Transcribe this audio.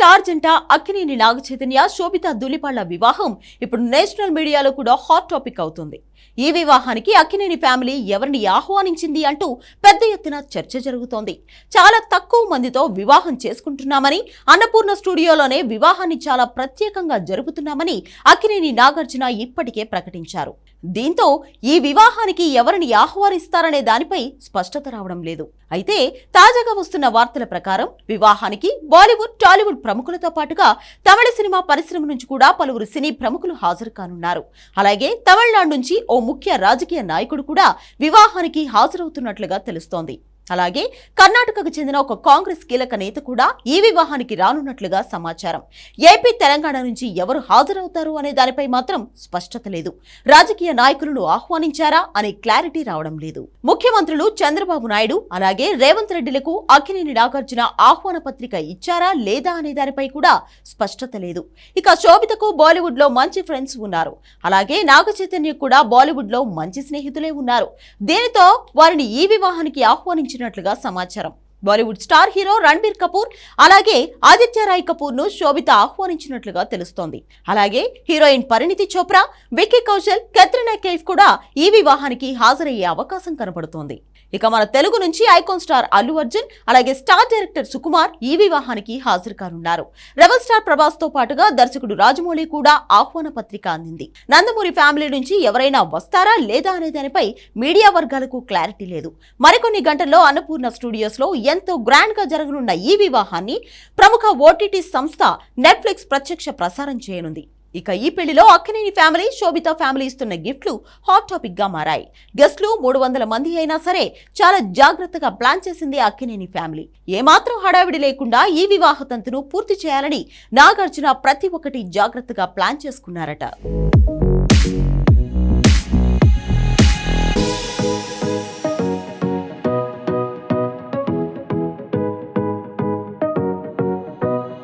Star జంట అక్కినేని నాగచైతన్య శోభిత దులిపాళ్ళ వివాహం ఇప్పుడు నేషనల్ మీడియాలో కూడా హాట్ టాపిక్ అవుతుంది. ఈ వివాహానికి అక్కినేని ఫ్యామిలీ ఎవరిని ఆహ్వానించింది అంటూ పెద్ద ఎత్తున చర్చ జరుగుతోంది. చాలా తక్కువ మందితో వివాహం చేసుకుంటున్నామని అన్నపూర్ణ స్టూడియోలోనే వివాహాన్ని చాలా ప్రత్యేకంగా జరుపుతున్నామని అక్కినేని నాగార్జున ఇప్పటికే ప్రకటించారు. దీంతో ఈ వివాహానికి ఎవరిని ఆహ్వానిస్తారనే దానిపై స్పష్టత రావడం లేదు. అయితే తాజాగా వస్తున్న వార్తల ప్రకారం వివాహానికి బాలీవుడ్ టాలీవుడ్ ప్రముఖులతో పాటుగా తమిళ సినిమా పరిశ్రమ నుంచి కూడా పలువురు సినీ ప్రముఖులు హాజరు కానున్నారు. అలాగే తమిళనాడు నుంచి ఓ ముఖ్య రాజకీయ నాయకుడు కూడా వివాహానికి హాజరవుతున్నట్లుగా తెలుస్తోంది. అలాగే కర్ణాటకకు చెందిన ఒక కాంగ్రెస్ కీలక నేత కూడా ఈ వివాహానికి రానున్నట్లుగా సమాచారం. ఏపీ తెలంగాణ నుంచి ఎవరు హాజరవుతారు అనే దానిపై మాత్రం స్పష్టత లేదు. రాజకీయ నాయకులను ఆహ్వానించారా అనే క్లారిటీ రావడం లేదు. ముఖ్యమంత్రులు చంద్రబాబు నాయుడు అలాగే రేవంత్ రెడ్డిలకు అక్కినేని నాగార్జున ఆహ్వాన పత్రిక ఇచ్చారా లేదా అనే దానిపై కూడా స్పష్టత లేదు. ఇక శోభితకు బాలీవుడ్లో మంచి ఫ్రెండ్స్ ఉన్నారు. అలాగే నాగ చైతన్య కూడా బాలీవుడ్లో మంచి స్నేహితులే ఉన్నారు. దీనితో వారిని ఈ వివాహానికి ఆహ్వానించిన ఆహ్వానించినట్లుగా సమాచారం. Bollywood star hero Ranbir Kapoor అలాగే ఆదిత్య రాయ్ కపూర్ను శోభిత ఆహ్వానించినట్లుగా తెలుస్తోంది. అలాగే హీరోయిన్ పరిణితి చోప్రా విక్కీ కౌశల్ కెత్రినా కైఫ్ కూడా ఈ వివాహానికి హాజరయ్యే అవకాశం కనబడుతోంది. ఇక మన తెలుగు నుంచి ఐకాన్ స్టార్ అల్లు అర్జున్ అలాగే స్టార్ డైరెక్టర్ సుకుమార్ ఈ వివాహానికి హాజరు కానున్నారు. రెబల్ స్టార్ ప్రభాస్తో పాటుగా దర్శకుడు రాజమౌళి కూడా ఆహ్వాన పత్రిక అందింది. నందమూరి ఫ్యామిలీ నుంచి ఎవరైనా వస్తారా లేదా అనే దానిపై మీడియా వర్గాలకు క్లారిటీ లేదు. మరికొన్ని గంటల్లో అన్నపూర్ణ స్టూడియోస్లో ఎంతో గ్రాండ్గా జరగనున్న ఈ వివాహాన్ని ప్రముఖ ఓటీటీ సంస్థ నెట్ఫ్లిక్స్ ప్రత్యక్ష ప్రసారం చేయనుంది. ఇక ఈ పెళ్ళిలో అక్కినేని ఫ్యామిలీ శోభిత ఫ్యామిలీ ఇస్తున్న గిఫ్ట్లు హాట్ టాపిక్గా మారాయి. గెస్ట్లు మూడు వందల మంది అయినా సరే చాలా జాగ్రత్తగా ప్లాన్ చేసింది అక్కినేని ఫ్యామిలీ ఏమాత్రం హడావిడి లేకుండా ఈ వివాహ తంతును పూర్తి చేయాలని నాగార్జున ప్రతి ఒక్కటి జాగ్రత్తగా ప్లాన్ చేసుకున్నారట.